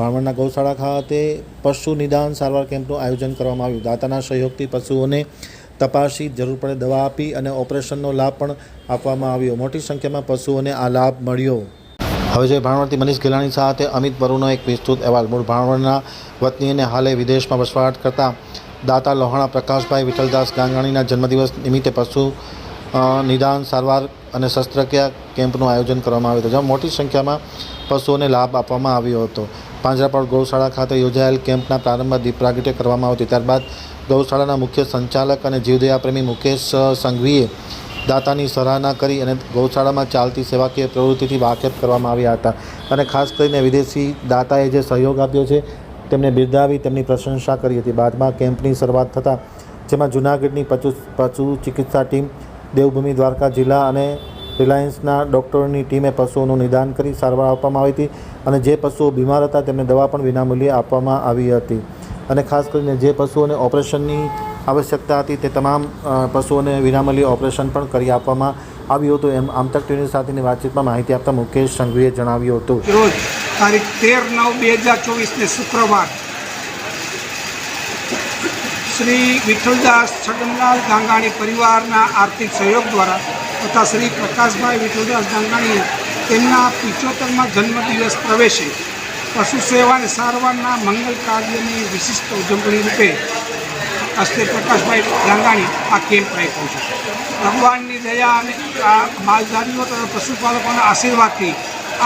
ભાણવડના ગૌશાળા ખાતે પશુ નિદાન સારવાર કેમ્પનું આયોજન કરવામાં આવ્યું. દાતાના સહયોગથી પશુઓને તપાસી જરૂર પડે દવા આપી અને ઓપરેશનનો લાભ પણ આપવામાં આવ્યો. મોટી સંખ્યામાં પશુઓને આ લાભ મળ્યો. હવે જોઈએ ભાણવડથી મનીષ ગેલાણી સાથે અમિત બરુનો એક વિસ્તૃત અહેવાલ. મૂળ ભાણવડના વતની અને હાલે વિદેશમાં વસવાટ કરતા દાતા લોહાણા પ્રકાશભાઈ વિઠ્ઠલદાસ ગાંગાણીના જન્મદિવસ નિમિત્તે પશુ નિદાન સારવાર અને શસ્ત્રક્રિયા કેમ્પનું આયોજન કરવામાં આવ્યું હતું, જેમાં મોટી સંખ્યામાં પશુઓને લાભ આપવામાં આવ્યો હતો. પાંજરાપોળ ગૌશાળા ખાતે યોજાયેલ કેમ્પના પ્રારંભમાં દીપ કરવામાં આવતી. ત્યારબાદ ગૌશાળાના મુખ્ય સંચાલક અને જીવદયાપ્રેમી મુકેશ સંઘવીએ દાતાની સરાહના કરી અને ગૌશાળામાં ચાલતી સેવાકીય પ્રવૃત્તિથી વાકેફ કરવામાં આવ્યા હતા. અને ખાસ કરીને વિદેશી દાતાએ જે સહયોગ આપ્યો છે, તેમને બિરદાવી તેમની પ્રશંસા કરી હતી. બાદમાં કેમ્પની શરૂઆત થતાં, જેમાં જૂનાગઢની પશુ પશુ ચિકિત્સા ટીમ, દેવભૂમિ દ્વારકા જિલ્લા અને રિલાયન્સના ડૉક્ટરોની ટીમે પશુઓનું નિદાન કરી સારવાર આપવામાં આવી હતી અને જે પશુઓ બીમાર હતા તેમને દવા પણ વિનામૂલ્યે આપવામાં આવી હતી. અને ખાસ કરીને જે પશુઓને ઓપરેશનની આવશ્યકતા હતી તે તમામ પશુઓને વિનામૂલ્યે ઓપરેશન પણ કરી આપવામાં આવ્યું હતું. એમ આમતક ટીવી સાથેની વાતચીતમાં માહિતી આપતા મુકેશ સંઘવીએ જણાવ્યું હતું. રોજ તારીખ તેર નવ બે હજાર ચોવીસને શુક્રવાર શ્રી વિઠ્ઠલદાસ છગનલાલ ગાંગાણી પરિવારના આર્થિક સહયોગ દ્વારા તથા શ્રી પ્રકાશભાઈ વિઠ્ઠલદાસ ગાંગાણીએ તેમના પિચોતેરમાં જન્મદિવસ પ્રવેશે પશુ સેવા અને સારવારના મંગલ કાર્યની વિશિષ્ટ ઉજવણી રૂપે હસ્તે પ્રકાશભાઈ ગાંગાણી આ કેમ્પ રાખ્યો છે. ભગવાનની દયા અને આ માલધારીઓ તથા પશુપાલકોના આશીર્વાદથી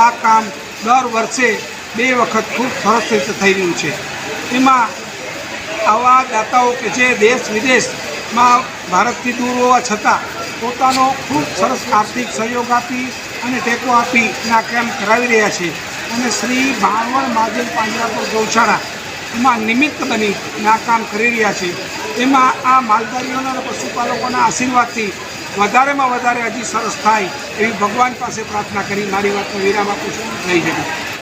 આ કામ દર વર્ષે બે વખત ખૂબ સરસ રીતે થઈ રહ્યું છે. એમાં આવા દાતાઓ કે જે દેશ વિદેશમાં ભારતથી દૂર હોવા છતાં પોતાનો ખૂબ સરસ આર્થિક સહયોગ આપી અને ટેકો આપી આ કેમ્પ કરાવી રહ્યા છે. અને શ્રી ભાણવડ મહાદેવ પાંજરાપુર ગૌશાળા એમાં નિમિત્ત બની આ કામ કરી રહ્યા છે. એમાં આ માલધારીઓના અને પશુપાલકોના આશીર્વાદથી વધારેમાં વધારે હજી સરસ થાય એવી ભગવાન પાસે પ્રાર્થના કરી. મારી વાતનો વિરામ આપું છું. જય જગત